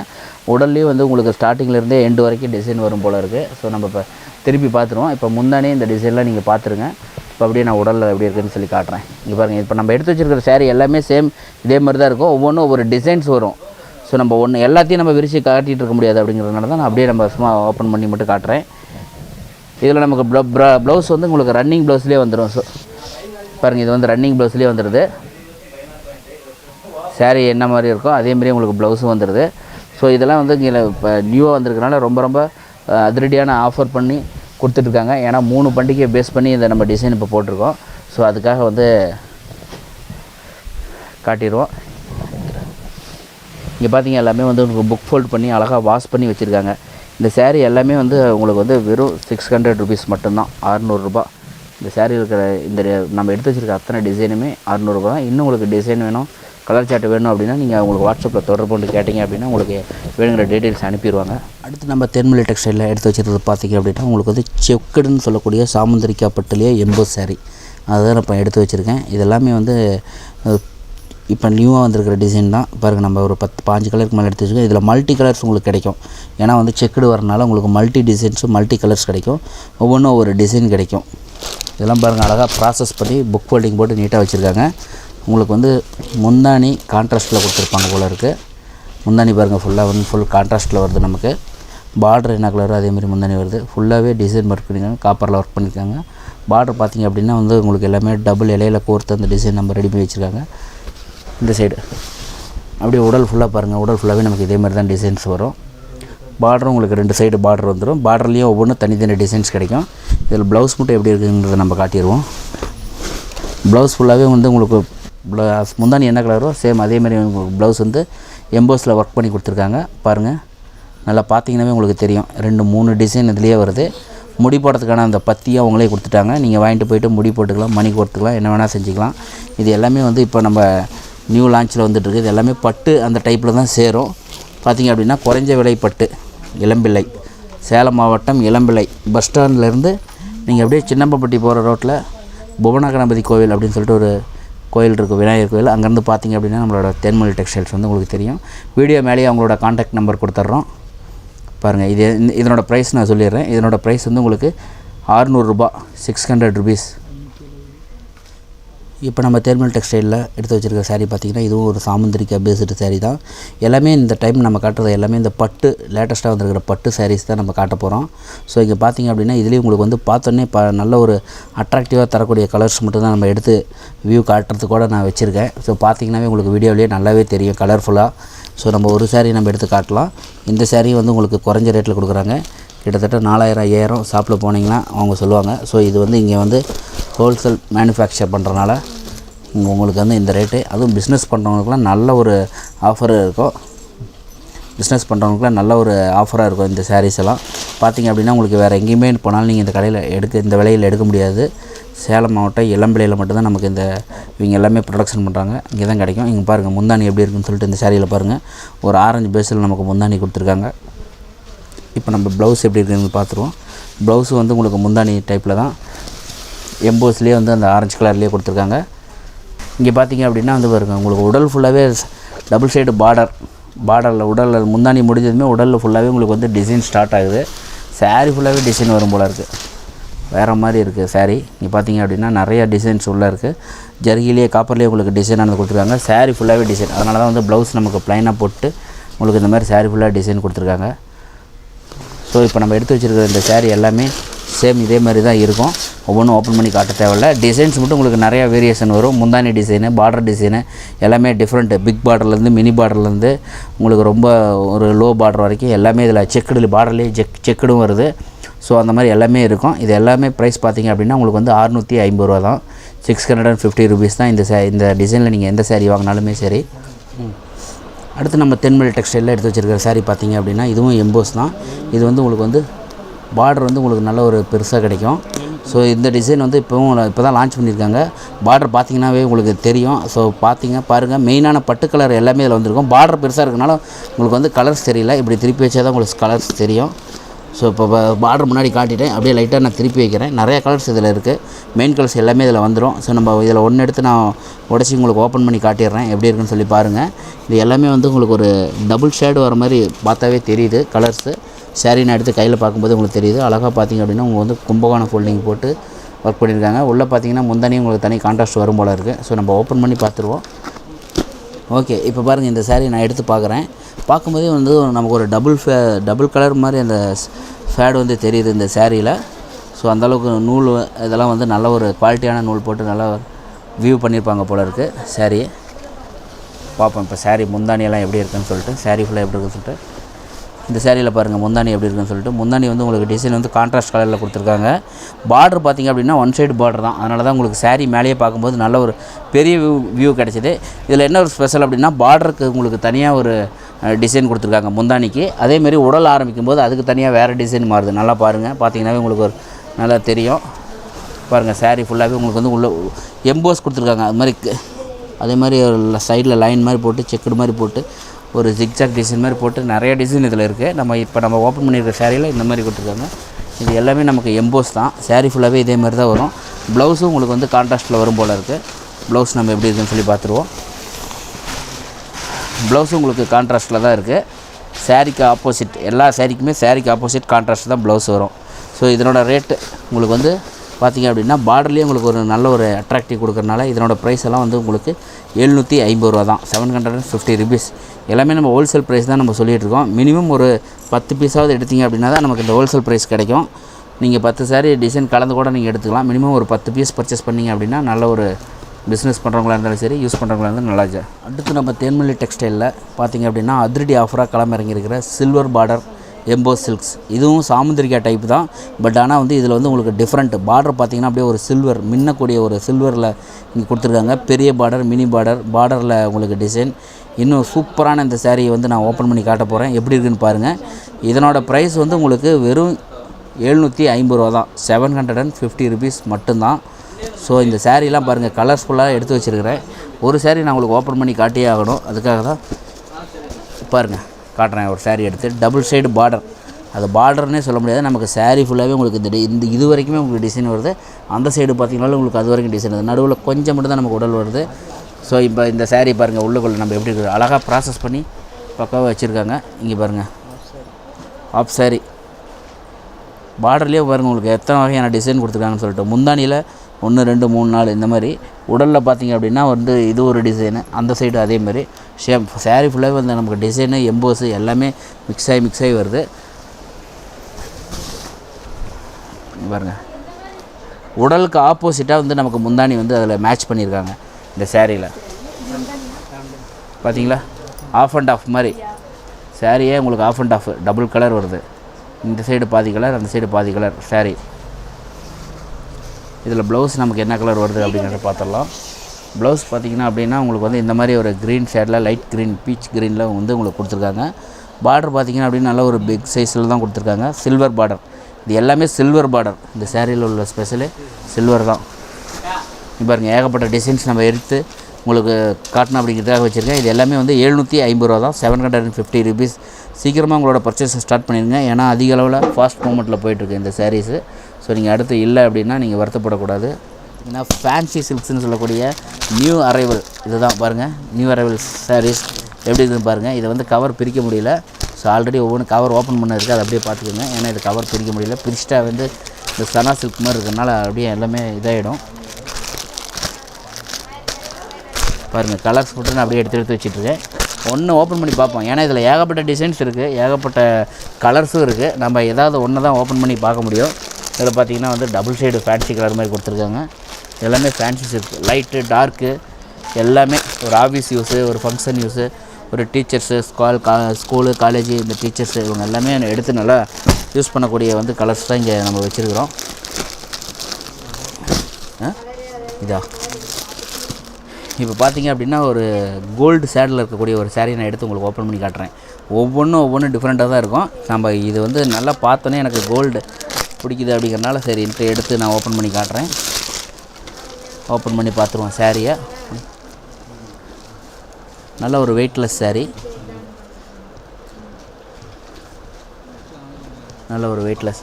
உடல்லையும் வந்து உங்களுக்கு ஸ்டார்டிங்லேருந்தே எண்டு வரைக்கும் டிசைன் வரும் போல் இருக்குது ஸோ நம்ம இப்போ திருப்பி பார்த்துருவோம் இப்போ முந்தானே இந்த டிசைன்லாம் நீங்கள் பார்த்துருங்க இப்போ அப்படியே நான் உடலில் எப்படி இருக்குன்னு சொல்லி காட்டுறேன். இங்கே பாருங்கள் இப்போ நம்ம எடுத்து வச்சிருக்கிற சேரீ எல்லாமே சேம் இதே மாதிரி தான் இருக்கும். ஒவ்வொன்றும் ஒவ்வொரு டிசைன்ஸ் வரும். ஸோ நம்ம ஒன்று எல்லாத்தையும் நம்ம விரித்து காட்டிகிட்டு இருக்க முடியாது அப்படிங்கிறதுனால தான் நான் அப்படியே நம்ம சும்மா ஓப்பன் பண்ணி மட்டும் காட்டுறேன். இதில் நமக்கு ப்ளவுஸ் வந்து உங்களுக்கு ரன்னிங் ப்ளவுஸ்லேயே வந்துடும் ஸோ பாருங்கள் இது வந்து ரன்னிங் ப்ளவுஸ்லேயே வந்துடுது சேரீ என்ன மாதிரி இருக்கோ அதே உங்களுக்கு ப்ளவுஸும் வந்துடுது ஸோ இதெல்லாம் வந்து இங்கே இப்போ நியூவாக வந்திருக்கனால ரொம்ப ரொம்ப அதிரடியான ஆஃபர் பண்ணி கொடுத்துட்ருக்காங்க. ஏன்னா மூணு பண்டிகையை பேஸ் பண்ணி இந்த நம்ம டிசைன் இப்போ போட்டிருக்கோம். ஸோ அதுக்காக வந்து காட்டிடுவோம் இங்கே பார்த்தீங்க எல்லாமே வந்து உங்களுக்கு புக் ஃபோல்ட் பண்ணி அழகாக வாஷ் பண்ணி வச்சுருக்காங்க. இந்த சேரீ எல்லாமே வந்து உங்களுக்கு வந்து வெறும் சிக்ஸ் ஹண்ட்ரட் ருபீஸ் மட்டும்தான். அறநூறுரூபா இந்த சேரீ இருக்கிற இந்த நம்ம எடுத்து வச்சிருக்க அத்தனை டிசைனுமே அறநூறுபா தான். இன்னும் உங்களுக்கு டிசைன் வேணும் கலர் சார்ட் வேணும் அப்படின்னா நீங்கள் உங்களுக்கு வாட்ஸ்அப்பில் தொடர்பு கொண்டு கேட்டிங்க அப்படின்னா உங்களுக்கு வேணுங்கிற டீட்டெயில்ஸ் அனுப்பிடுவாங்க. அடுத்து நம்ம தென்மலை டெக்ஸ்டைலில் எடுத்து வச்சிருக்கிறது பார்த்தீங்க அப்படின்னா உங்களுக்கு வந்து செக்குடுன்னு சொல்லக்கூடிய சாமுந்திரிக்கா பட்டுலேயே எம்போ saree. அதுதான் நான் இப்போ எடுத்து வச்சுருக்கேன். இதெல்லாமே வந்து இப்போ நியூவாக வந்திருக்கிற டிசைன் தான். பாருங்கள் நம்ம ஒரு பத்து பாஞ்சு கலருக்கு மேலே எடுத்து வச்சுக்கோம் இதில் மல்டி கலர்ஸ் உங்களுக்கு கிடைக்கும். ஏன்னா வந்து செக்குடு வரனால உங்களுக்கு மல்டி டிசைன்ஸும் மல்டி கலர்ஸ் கிடைக்கும். ஒவ்வொன்றும் ஒவ்வொரு டிசைன் கிடைக்கும். இதெல்லாம் பாருங்கள் அழகாக ப்ராசஸ் பண்ணி புக் ஃபோல்டிங் போட்டு நீட்டாக வச்சுருக்காங்க. உங்களுக்கு வந்து முந்தானி கான்ட்ராஸ்ட்டில் கொடுத்துருப்பாங்க போல் இருக்குது முந்தானி பாருங்கள் ஃபுல்லாக வந்து ஃபுல் கான்ட்ராஸ்ட்டில் வருது நமக்கு. பார்டர் என்ன கலரோ அதேமாதிரி முந்தானி வருது. ஃபுல்லாகவே டிசைன் ஒர்க் பண்ணியிருக்காங்க காப்பரில் ஒர்க் பண்ணியிருக்காங்க பார்டர் பார்த்திங்க அப்படின்னா வந்து உங்களுக்கு எல்லாமே டபுள் இலையில கோர்த்து அந்த டிசைன் நம்ம ரெடி பண்ணி வச்சுருக்காங்க. இந்த சைடு அப்படியே உடல் ஃபுல்லாக பாருங்கள் உடல் ஃபுல்லாகவே நமக்கு இதே மாதிரி தான் டிசைன்ஸ் வரும். பார்டரும் உங்களுக்கு ரெண்டு சைடு பார்டர் வந்துடும் பார்டர்லேயும் ஒவ்வொன்றும் தனித்தனி டிசைன்ஸ் கிடைக்கும். இதில் ப்ளவுஸ் மட்டும் எப்படி இருக்குங்கிறத நம்ம காட்டிடுவோம். ப்ளவுஸ் ஃபுல்லாகவே வந்து உங்களுக்கு முந்தானி என்ன கலரோ சேம் அதேமாதிரி உங்களுக்கு ப்ளவுஸ் வந்து எம்போஸில் ஒர்க் பண்ணி கொடுத்துருக்காங்க. பாருங்கள் நல்லா பார்த்தீங்கன்னாவே உங்களுக்கு தெரியும். ரெண்டு மூணு டிசைன் இதுலேயே வருது. முடி போடுறதுக்கான அந்த பத்தியை அவங்களே கொடுத்துட்டாங்க. நீங்கள் வாங்கிட்டு போயிட்டு முடி போட்டுக்கலாம் மணி கொடுத்துக்கலாம் என்ன வேணால் செஞ்சுக்கலாம். இது எல்லாமே வந்து இப்போ நம்ம நியூ லான்ச்சில் வந்துட்டுருக்கு இது எல்லாமே பட்டு அந்த டைப்பில் தான் சேரும். பார்த்தீங்க அப்படின்னா குறைஞ்ச விலை பட்டு. இளம்பிள்ளை. சேலம் மாவட்டம் இளம்பிள்ளை. பஸ் ஸ்டாண்ட்லேருந்து நீங்கள் அப்படியே சின்னம்பப்பட்டி போகிற ரோட்டில் புவன கணபதி கோவில் அப்படின்னு சொல்லிட்டு ஒரு கோயில் இருக்குது விநாயகர் கோயில். அங்கேருந்து பார்த்தீங்க அப்படின்னா நம்மளோட தென்மொழி டெக்ஸ்டைல்ஸ் வந்து உங்களுக்கு தெரியும். வீடியோ மேலேயே அவங்களோட காண்டாக்ட் நம்பர் கொடுத்துட்றோம். பாருங்கள் இது இந்த- இதனோட ப்ரைஸ் நான் சொல்லிடுறேன். இதனோட ப்ரைஸ் வந்து உங்களுக்கு ஆறுநூறுரூபா சிக்ஸ் ஹண்ட்ரட் ருபீஸ் இப்போ நம்ம தேர்மல் டெக்ஸ்டைலில் எடுத்து வச்சுருக்க சாரீ பார்த்தீங்கன்னா இதுவும் ஒரு சாமுந்திரிக்கா பேஸ்டு சாரீ தான். எல்லாமே இந்த டைம் நம்ம காட்டுறது எல்லாமே இந்த பட்டு லேட்டஸ்ட்டாக வந்திருக்கிற பட்டு சாரீஸ் தான் நம்ம காட்ட போகிறோம் ஸோ இங்கே பார்த்தீங்க அப்படின்னா இதுலேயும் உங்களுக்கு வந்து பார்த்தோன்னே ப நல்ல ஒரு அட்ராக்டிவாக தரக்கூடிய கலர்ஸ் மட்டும் தான் நம்ம எடுத்து வியூ காட்டுறதுக்கு கூட நான் வச்சுருக்கேன். ஸோ பார்த்தீங்கன்னாவே உங்களுக்கு வீடியோலேயே நல்லாவே தெரியும் கலர்ஃபுல்லாக ஸோ நம்ம ஒரு சாரீ நம்ம எடுத்து காட்டலாம். இந்த சாரீ வந்து உங்களுக்கு குறைஞ்ச ரேட்டில் கொடுக்குறாங்க. கிட்டத்தட்ட நாலாயிரம் ஐயாயிரம் ஷாப்பில் போனீங்கன்னா அவங்க சொல்லுவாங்க. ஸோ இது வந்து இங்கே வந்து ஹோல்சேல் மேனுஃபேக்சர் பண்ணுறனால உங்களுக்கு வந்து இந்த ரேட்டு அதுவும் பிஸ்னஸ் பண்ணுறவங்களுக்குலாம் நல்ல ஒரு ஆஃபர் இருக்கும். பிஸ்னஸ் பண்ணுறவங்களுக்குலாம் நல்ல ஒரு ஆஃபராக இருக்கும் இந்த சாரீஸ் எல்லாம். பார்த்தீங்க அப்படின்னா உங்களுக்கு வேறு எங்கேயுமே போனாலும் நீங்கள் இந்த கடையில் எடுக்க இந்த விலையில் எடுக்க முடியாது. சேலம் மாவட்டம் இளம்பிள்ளையில் மட்டும்தான் நமக்கு இந்த இவங்க எல்லாமே ப்ரொடக்ஷன் பண்ணுறாங்க இங்கே தான் கிடைக்கும். இங்கே பாருங்கள் முந்தானி எப்படி இருக்குன்னு சொல்லிட்டு இந்த சேரீயில் பாருங்கள் ஒரு ஆரஞ்சு பேஸில் நமக்கு முந்தானி கொடுத்துருக்காங்க. இப்போ நம்ம ப்ளவுஸ் எப்படி இருக்குன்னு பார்த்துருவோம். ப்ளவுஸ் வந்து உங்களுக்கு முந்தானி டைப்பில் தான். எம்போஸ்லேயே வந்து அந்த ஆரஞ்சு கலர்லேயே கொடுத்துருக்காங்க. இங்கே பார்த்தீங்க அப்படின்னா வந்து பாருங்க உங்களுக்கு உடல் ஃபுல்லாகவே டபுள் சைடு பார்டர் பார்டரில் உடலில் முந்தானி முடிஞ்சதுமே உடலில் ஃபுல்லாகவே உங்களுக்கு வந்து டிசைன் ஸ்டார்ட் ஆகுது. சாரீ ஃபுல்லாகவே டிசைன் வரும் போல் இருக்குது வேறு மாதிரி இருக்குது சாரீ இங்கே பார்த்தீங்க அப்படின்னா நிறைய டிசைன்ஸ் உள்ளே இருக்குது ஜர்கிலேயே காப்பர்லேயே உங்களுக்கு டிசைன் ஆனது கொடுத்துருக்காங்க. சாரீ ஃபுல்லாகவே டிசைன் அதனால தான் வந்து ப்ளவுஸ் நமக்கு ப்ளைனாக போட்டு உங்களுக்கு இந்த மாதிரி சாரீ ஃபுல்லாக டிசைன் கொடுத்துருக்காங்க. ஸோ இப்போ நம்ம எடுத்து வச்சிருக்கிற இந்த சேரீ எல்லாமே சேம் இதே மாதிரி தான் இருக்கும். ஒவ்வொன்றும் ஓப்பன் பண்ணி காட்ட தேவையில்ல. டிசைன்ஸ் மட்டும் உங்களுக்கு நிறையா வேரியேஷன் வரும். முந்தானி டிசைனு பார்டர் டிசைனு எல்லாமே டிஃப்ரெண்ட்டு பிக் பார்டர்லேருந்து மினி பார்டர்லேருந்து உங்களுக்கு ரொம்ப ஒரு லோ பார்டர் வரைக்கும் எல்லாமே இதில் செக்குடு பார்டர்லேயே செக் செக்குடும் வருது. ஸோ அந்த மாதிரி எல்லாமே இருக்கும். இது எல்லாமே ப்ரைஸ் பார்த்தீங்க அப்படின்னா உங்களுக்கு வந்து அறுநூற்றி ஐம்பது ரூபா தான். Six hundred and fifty rupees தான் இந்த சே இந்த டிசைனில் நீங்கள் எந்த சேரீ வாங்கினாலுமே சரி. அடுத்து நம்ம தென்மொழி டெக்ஸ்டைலில் எடுத்து வச்சுருக்கிற சாரீ பார்த்தீங்க அப்படின்னா இதுவும் எம்போஸ் தான். இது வந்து உங்களுக்கு வந்து பார்டர் வந்து உங்களுக்கு நல்ல ஒரு பெருசாக கிடைக்கும். ஸோ இந்த டிசைன் வந்து இப்போவும் இப்போ தான் லான்ச் பண்ணியிருக்காங்க. பார்டர் பார்த்தீங்கன்னாவே உங்களுக்கு தெரியும். ஸோ பார்த்தீங்க பாருங்கள் மெயினான பட்டு கலர் எல்லாமே இதில் வந்திருக்கும். பார்டர் பெருசாக இருக்கனால உங்களுக்கு வந்து கலர்ஸ் தெரியல. இப்படி திருப்பி வச்சா தான் உங்களுக்கு கலர்ஸ் தெரியும். ஸோ இப்போ பார்டர் முன்னாடி காட்டிட்டேன். அப்படியே லைட்டாக நான் திருப்பி வைக்கிறேன். நிறைய கலர்ஸ் இதில் இருக்குது மெயின் கலர்ஸ் எல்லாமே இதில் வந்துடும் ஸோ நம்ம இதில் ஒன்று எடுத்து நான் உடச்சி உங்களுக்கு ஓப்பன் பண்ணி காட்டிடுறேன். எப்படி இருக்குன்னு சொல்லி பாருங்கள் இது எல்லாமே வந்து உங்களுக்கு ஒரு டபுள் ஷேடு வர மாதிரி பார்த்தாவே தெரியுது. கலர்ஸு saree நான் எடுத்து கையில் பார்க்கும்போது உங்களுக்கு தெரியுது. அழகாக பார்த்தீங்க அப்படின்னா உங்களுக்கு வந்து கும்பகோணம் ஃபோல்டிங் போட்டு ஒர்க் பண்ணியிருக்காங்க. உள்ளே பார்த்தீங்கன்னா முந்தானே உங்களுக்கு தனி கான்ட்ராஸ்ட் வரும் போல் இருக்குது ஸோ நம்ம ஓப்பன் பண்ணி பார்த்துருவோம். ஓகே இப்போ பாருங்கள் இந்த saree நான் எடுத்து பார்க்குறேன். பார்க்கும்போதே வந்து நமக்கு ஒரு டபுள் ஃபே டபுள் கலர் மாதிரி அந்த ஃபேடு வந்து தெரியுது இந்த சேரீயில் ஸோ அந்தளவுக்கு நூல் இதெல்லாம் வந்து நல்ல ஒரு குவாலிட்டியான நூல் போட்டு நல்லா வியூ பண்ணியிருப்பாங்க போல இருக்குது சேரீ பார்ப்போம் இப்போ சேரீ முந்தானியெல்லாம் எப்படி இருக்குன்னு சொல்லிட்டு சேரீ ஃபுல்லாக எப்படி இருக்குன்னு சொல்லிட்டு. இந்த சேரீயில் பாருங்கள் முந்தானி எப்படி இருக்குன்னு சொல்லிட்டு. முந்தானி வந்து உங்களுக்கு டிசைன் வந்து கான்ட்ராஸ்ட் கலரில் கொடுத்துருக்காங்க. பார்டர் பார்த்தீங்க அப்படின்னா ஒன் சைடு பார்டர் தான். அதனால தான் உங்களுக்கு சேரீ மேலேயே பார்க்கும்போது நல்ல ஒரு பெரிய வியூ வியூ கிடச்சிது. இதில் என்ன ஒரு ஸ்பெஷல் அப்படின்னா பார்டருக்கு உங்களுக்கு தனியாக ஒரு டிசைன் கொடுத்துருக்காங்க முந்தானிக்கு. அதேமாரி உடல் ஆரம்பிக்கும் போது அதுக்கு தனியாக வேறு டிசைன் மாறுது. நல்லா பாருங்கள் பார்த்தீங்கன்னாவே உங்களுக்கு ஒரு நல்லா தெரியும். பாருங்கள் சாரீ ஃபுல்லாகவே உங்களுக்கு வந்து உள்ள எம்போஸ் கொடுத்துருக்காங்க. அது மாதிரி அதே மாதிரி சைடில் லைன் மாதிரி போட்டு செக்குடு மாதிரி போட்டு ஒரு ஜிக்ஜாக் டிசைன் மாதிரி போட்டு நிறைய டிசைன் இதில் இருக்குது நம்ம இப்போ நம்ம ஓப்பன் பண்ணியிருக்க சேரீயில் இந்த மாதிரி கொடுத்துருக்காங்க. இது எல்லாமே நமக்கு எம்போஸ் தான். சேரீ ஃபுல்லாகவே இதே மாதிரி தான் வரும். ப்ளவுஸும் உங்களுக்கு வந்து கான்ட்ராஸ்ட்டில் வரும் போல் இருக்குது ப்ளவுஸ் நம்ம எப்படி இருக்குன்னு சொல்லி பார்த்துருவோம். ப்ளவுஸும் உங்களுக்கு கான்ட்ராஸ்ட்டில் தான் இருக்குது. சாரீக்கு ஆப்போசிட் எல்லா சாரீக்குமே சாரீக்கு ஆப்போசிட் கான்ட்ராஸ்ட் தான் ப்ளவுஸ் வரும். ஸோ இதனோட ரேட்டு உங்களுக்கு வந்து பார்த்தீங்க அப்படின்னா பார்டர்லேயே உங்களுக்கு ஒரு நல்ல ஒரு அட்ராக்டிவ் கொடுக்குறனால இதனோட ப்ரைஸ் எல்லாம் வந்து உங்களுக்கு எழுநூற்றி ஐம்பது ரூபா தான். Seven hundred and fifty rupees எல்லாமே நம்ம ஹோல்சேல் ப்ரைஸ் தான் நம்ம சொல்லிகிட்டு இருக்கோம். மினிமம் ஒரு பத்து பீஸாவது எடுத்தீங்க அப்படின்னா தான் நமக்கு இந்த ஹோல்சேல் ப்ரைஸ் கிடைக்கும். நீங்கள் பத்து சாரி டிசைன் கலந்து கூட நீங்கள் எடுத்துக்கலாம். மினிமம் ஒரு பத்து பீஸ் பர்ச்சேஸ் பண்ணீங்க அப்படின்னா நல்ல ஒரு பிஸ்னஸ் பண்ணுறவங்களா இருந்தாலும் சரி யூஸ் பண்ணுறவங்களா இருந்தாலும் நல்லா ஜா- அடுத்து நம்ம தேன்மொழி டெக்ஸ்டைலில் பார்த்தீங்க அப்படின்னா அதிரடி ஆஃபராக களமிறங்கியிருக்கிற சில்வர் பார்டர் எம்போ சில்க்ஸ் இதுவும் சாமுந்திரிக்கா டைப் தான். பட் ஆனால் வந்து இதில் வந்து உங்களுக்கு டிஃப்ரெண்ட் பார்டர் பார்த்தீங்கன்னா அப்படியே ஒரு சில்வர் மின்னக்கூடிய ஒரு சில்வரில் இங்கே கொடுத்துருக்காங்க. பெரிய பார்டர் மினி பார்டர் பார்டரில் உங்களுக்கு டிசைன் இன்னும் சூப்பரான இந்த சேரீயை வந்து நான் ஓப்பன் பண்ணி காட்ட போகிறேன் எப்படி இருக்குன்னு பாருங்கள் இதனோட ப்ரைஸ் வந்து உங்களுக்கு வெறும் எழுநூற்றி ஐம்பது ரூபா தான் seven hundred and fifty rupees மட்டும்தான். ஸோ இந்த சாரீலாம் பாருங்கள் கலர்ஸ்ஃபுல்லாக எடுத்து வச்சுருக்கிறேன். ஒரு saree நான் உங்களுக்கு ஓப்பன் பண்ணி காட்டியே ஆகணும். அதுக்காக தான் பாருங்கள் காட்டுறேன். ஒரு saree எடுத்து டபுள் சைடு பார்டர் அது பார்டர்னே சொல்ல முடியாது. நமக்கு saree ஃபுல்லாகவே உங்களுக்கு இந்த டி- இந்த இது வரைக்குமே உங்களுக்கு டிசைன் வருது. அந்த சைடு பார்த்தீங்கனாலும் உங்களுக்கு அது வரைக்கும் டிசைன் வருது. நடுவில் கொஞ்சம் மட்டும் தான் நமக்கு உடல் வருது. ஸோ இப்போ இந்த சேரீ பாருங்கள் உள்ளுக்குள்ளே நம்ம எப்படி இருக்குது அழகாக ப்ராசஸ் பண்ணி பக்காவாக வச்சுருக்காங்க. இங்கே பாருங்கள் ஆஃப் saree. பார்டர்லேயே பாருங்கள் உங்களுக்கு எத்தனை வகையான டிசைன் கொடுத்துருக்காங்கன்னு சொல்லிட்டு. முந்தானியில் ஒன்று ரெண்டு மூணு நாலு இந்த மாதிரி. உடலில் பார்த்தீங்க அப்படின்னா வந்து இது ஒரு டிசைனு அந்த சைடு அதே மாதிரி. ஷேப் ஃபுல்லாகவே வந்து நமக்கு டிசைனு எம்போஸு எல்லாமே மிக்ஸ் ஆகி மிக்ஸ் ஆகி வருது. பாருங்கள் பாருங்க. உடலுக்கு ஆப்போசிட்டாக வந்து நமக்கு முந்தானி வந்து அதில் மேட்ச் பண்ணியிருக்காங்க இந்த சேரீயில் பார்த்தீங்களா? ஆஃப் அண்ட் ஆஃப் மாதிரி. சாரியே உங்களுக்கு half and half double colour வருது. இந்த சைடு பாதி கலர் அந்த சைடு பாதி கலர் saree. இதில் ப்ளவுஸ் நமக்கு என்ன கலர் வருது அப்படிங்கிறத பார்த்துடலாம். ப்ளவுஸ் பார்த்தீங்கன்னா அப்படின்னா உங்களுக்கு வந்து இந்த மாதிரி ஒரு க்ரீன் ஷேடில் லைட் க்ரீன் பீச் க்ரீனில் வந்து உங்களுக்கு கொடுத்துருக்காங்க. பார்டர் பார்த்தீங்கன்னா அப்படின்னா நல்ல ஒரு பிக் சைஸில் தான் கொடுத்துருக்காங்க. சில்வர் பார்டர் இது எல்லாமே சில்வர் பார்டர் இந்த சேரீயில் உள்ள ஸ்பெஷலு சில்வர் தான். இப்போ பாருங்க ஏகப்பட்ட டிசைன்ஸ் நம்ம எடுத்து உங்களுக்கு காட்டணும் அப்படிங்கிறதுக்காக வச்சுருக்கேன். இது எல்லாமே வந்து எழுநூற்றி ஐம்பது ரூபா தான். Seven hundred and fifty rupees சீக்கிரமாக உங்களோட பர்ச்சேஸை ஸ்டார்ட் பண்ணிடுங்க. ஏன்னா அதிக அளவில் ஃபாஸ்ட் மூமெண்ட்டில் போயிட்டுருக்கு இந்த சாரீஸு ஸோ நீங்கள் அடுத்து இல்லை அப்படின்னா நீங்கள் வருத்தப்படக்கூடாது. ஏன்னா ஃபேன்சி சில்க்ஸ்னு சொல்லக்கூடிய நியூ அரைவல் இதுதான் பாருங்கள் நியூ அரைவல் சாரீஸ் எப்படி இருக்குன்னு பாருங்கள் இதை வந்து கவர் பிரிக்க முடியல. ஸோ ஆல்ரெடி ஒவ்வொன்று கவர் ஓப்பன் பண்ண இருக்குது அதை அப்படியே பார்த்துக்கோங்க. ஏன்னா இது கவர் பிரிக்க முடியல. பிரிச்சிட்டா வந்து இந்த சனா சில்க் மாதிரி இருக்கிறதுனால அப்படியே எல்லாமே இதாகிடும் பாருங்கள் கலர்ஸ் போட்டு நான் அப்படியே எடுத்து எடுத்து வச்சுட்ருக்கேன் ஒன்று ஓப்பன் பண்ணி பார்ப்போம். ஏன்னா இதில் ஏகப்பட்ட டிசைன்ஸ் இருக்குது ஏகப்பட்ட கலர்ஸும் இருக்குது நம்ம ஏதாவது ஒன்று தான் ஓப்பன் பண்ணி பார்க்க முடியும். இதில் பார்த்தீங்கன்னா வந்து டபுள் சைடு ஃபேன்சி கலர் மாதிரி கொடுத்துருக்காங்க. எல்லாமே ஃபேன்சி இருக்குது லைட்டு டார்க்கு எல்லாமே ஒரு ஆஃபீஸ் யூஸு ஒரு ஃபங்க்ஷன் யூஸு ஒரு டீச்சர்ஸு ஸ்கால் கா ஸ்கூலு காலேஜ் இந்த டீச்சர்ஸு இவங்க எல்லாமே எடுத்து நல்லா யூஸ் பண்ணக்கூடிய வந்து கலர்ஸ் தான் இங்கே நம்ம வச்சுருக்குறோம். இதா. இப்போ பார்த்தீங்க அப்படின்னா ஒரு கோல்டு சேடில் இருக்கக்கூடிய ஒரு சேரீ நான் எடுத்து உங்களுக்கு ஓப்பன் பண்ணி காட்டுறேன். ஒவ்வொன்றும் ஒவ்வொன்றும் டிஃப்ரெண்ட்டாக தான் இருக்கும். நம்ம இது வந்து நல்லா பார்த்தோன்னே எனக்கு கோல்டு பிடிக்குது அப்படிங்கிறனால சரின்ட்டு எடுத்து நான் ஓப்பன் பண்ணி காட்டுறேன். ஓப்பன் பண்ணி பார்த்துருவோம் சாரியை நல்ல ஒரு வெயிட்லெஸ் saree. நல்ல ஒரு வெயிட்லெஸ்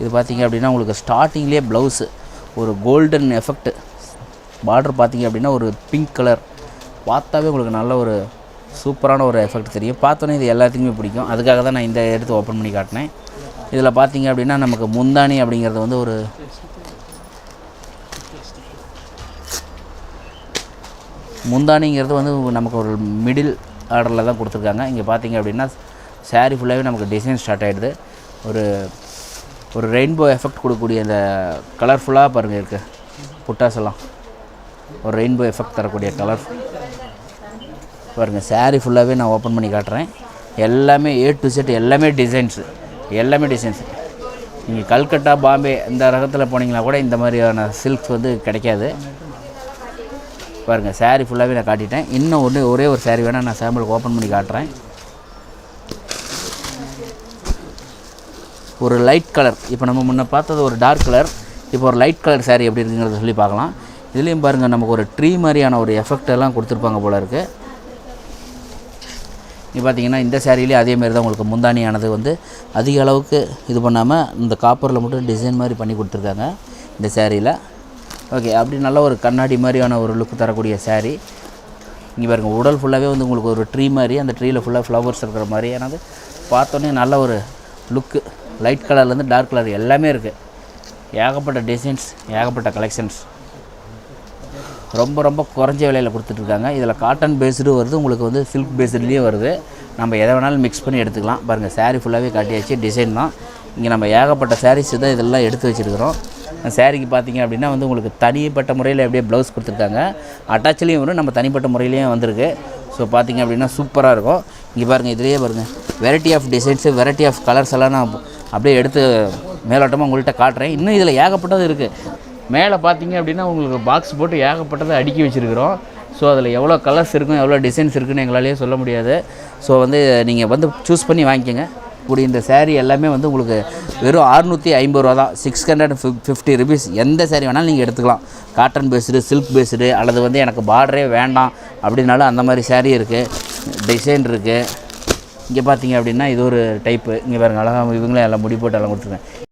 இது பார்த்தீங்க அப்படின்னா உங்களுக்கு ஸ்டார்டிங்லேயே ப்ளவுஸு ஒரு கோல்டன் எஃபெக்ட் பார்டர் பார்த்தீங்க அப்படின்னா ஒரு பிங்க் கலர் பார்த்தாவே உங்களுக்கு நல்ல ஒரு சூப்பரான ஒரு எஃபெக்ட் தெரியும். பார்த்தோன்னே இது எல்லாத்துக்குமே பிடிக்கும். அதுக்காக தான் நான் இந்த எடுத்து ஓப்பன் பண்ணி காட்டினேன். இதில் பார்த்தீங்க அப்படின்னா நமக்கு முந்தானி அப்படிங்கிறது வந்து ஒரு முந்தானிங்கிறது வந்து நமக்கு ஒரு மிடில் ஆர்டரில் தான் கொடுத்துருக்காங்க. இங்கே பார்த்தீங்க அப்படின்னா சாரீ ஃபுல்லாகவே நமக்கு டிசைன் ஸ்டார்ட் ஆகிடுது ஒரு ஒரு ரெயின்போ எஃபெக்ட் கொடுக்கக்கூடிய அந்த கலர்ஃபுல்லாக பாருங்கள் இருக்குது புட்டாஸ் எல்லாம் ஒரு ரெயின்போ எஃபெக்ட் தரக்கூடிய கலர் பாருங்கள் சாரீ ஃபுல்லாகவே நான் ஓப்பன் பண்ணி காட்டுறேன். எல்லாமே ஏ டு செட் எல்லாமே டிசைன்ஸு எல்லாமே டிசைன்ஸ் நீங்கள் கல்கட்டா பாம்பே இந்த ரகத்தில் போனீங்கன்னா கூட இந்த மாதிரியான சில்க்ஸ் வந்து கிடைக்காது. பாருங்கள் சாரீ ஃபுல்லாகவே நான் காட்டிட்டேன். இன்னும் ஒன்று ஒரே ஒரு சாரீ வேணால் நான் சாம்பிளுக்கு ஓப்பன் பண்ணி காட்டுறேன். ஒரு லைட் கலர் இப்போ நம்ம முன்ன பார்த்தது ஒரு டார்க் கலர் இப்போ ஒரு லைட் கலர் சாரீ எப்படி இருக்குங்கிறத சொல்லி பார்க்கலாம். இதுலேயும் பாருங்கள் நமக்கு ஒரு ட்ரீ மாதிரியான ஒரு எஃபெக்ட் எல்லாம் கொடுத்துருப்பாங்க போல இருக்குது இப்போ பார்த்தீங்கன்னா இந்த சேரீலேயே அதே மாதிரி தான் உங்களுக்கு முந்தானியானது வந்து அதிக அளவுக்கு இது பண்ணாமல் இந்த காப்பரில் மட்டும் டிசைன் மாதிரி பண்ணி கொடுத்துருக்காங்க இந்த சேரீயில் ஓகே அப்படி நல்ல ஒரு கண்ணாடி மாதிரியான ஒரு லுக் தரக்கூடிய சேரீ இங்கே பாருங்க உடல் ஃபுல்லாகவே வந்து உங்களுக்கு ஒரு ட்ரீ மாதிரி அந்த ட்ரீயில் ஃபுல்லாக ஃப்ளவர்ஸ் இருக்கிற மாதிரி. ஏன்னா பார்த்தோன்னே நல்ல ஒரு லுக்கு லைட் கலர்லேருந்து டார்க் கலர் எல்லாமே இருக்குது ஏகப்பட்ட டிசைன்ஸ் ஏகப்பட்ட கலெக்ஷன்ஸ் ரொம்ப ரொம்ப குறைஞ்ச விலையில் கொடுத்துட்ருக்காங்க. இதில் காட்டன் பேஸ்டு வருது உங்களுக்கு வந்து சில்க் பேஸ்டுலேயும் வருது. நம்ம எதை வேணாலும் மிக்ஸ் பண்ணி எடுத்துக்கலாம். பாருங்கள் சாரீ ஃபுல்லாகவே காட்டியாச்சு டிசைன் தான். இங்கே நம்ம ஏகப்பட்ட சாரீஸ் தான் இதெல்லாம் எடுத்து வச்சுருக்கிறோம். சாரீக்கு பார்த்தீங்க அப்படின்னா வந்து உங்களுக்கு தனிப்பட்ட முறையில் அப்படியே ப்ளவுஸ் கொடுத்துருக்காங்க. அட்டாச்லேயும் வரும் நம்ம தனிப்பட்ட முறையிலையும் வந்திருக்கு. ஸோ பார்த்தீங்க அப்படின்னா சூப்பராக இருக்கும். இங்கே பாருங்கள் இதுலேயே பாருங்கள் variety of designs variety of colours எல்லாம் நான் அப்படியே எடுத்து மேலோட்டமாக உங்கள்கிட்ட காட்டுறேன். இன்னும் இதில் ஏகப்பட்டது இருக்குது மேலே பார்த்தீங்க அப்படின்னா உங்களுக்கு பாக்ஸ் போட்டு ஏகப்பட்டதை அடுக்கி வச்சுருக்கிறோம். ஸோ அதில் எவ்வளோ கலர்ஸ் இருக்கும் எவ்வளோ டிசைன்ஸ் இருக்குன்னு எங்களாலேயே சொல்ல முடியாது. ஸோ வந்து நீங்கள் வந்து சூஸ் பண்ணி வாங்கிக்கோங்க. இப்படி இந்த சேரீ எல்லாமே வந்து உங்களுக்கு வெறும் அறுநூற்றி ஐம்பது ரூபா தான். சிக்ஸ் ஹண்ட்ரட் ஃபிஃப்டி ருபீஸ் எந்த சேரீ வேணாலும் நீங்கள் எடுத்துக்கலாம். காட்டன் பேஸ்டு சில்க் பேஸ்டு அல்லது வந்து எனக்கு பார்டரே வேண்டாம் அப்படின்னாலும் அந்த மாதிரி சேரீ இருக்குது டிசைன் இருக்குது இங்கே பார்த்தீங்க அப்படின்னா இது ஒரு டைப்பு இங்கே பாருங்க அழகாக இவங்களே எல்லாம் முடி போட்டு எல்லாம் கொடுத்துருக்கேன்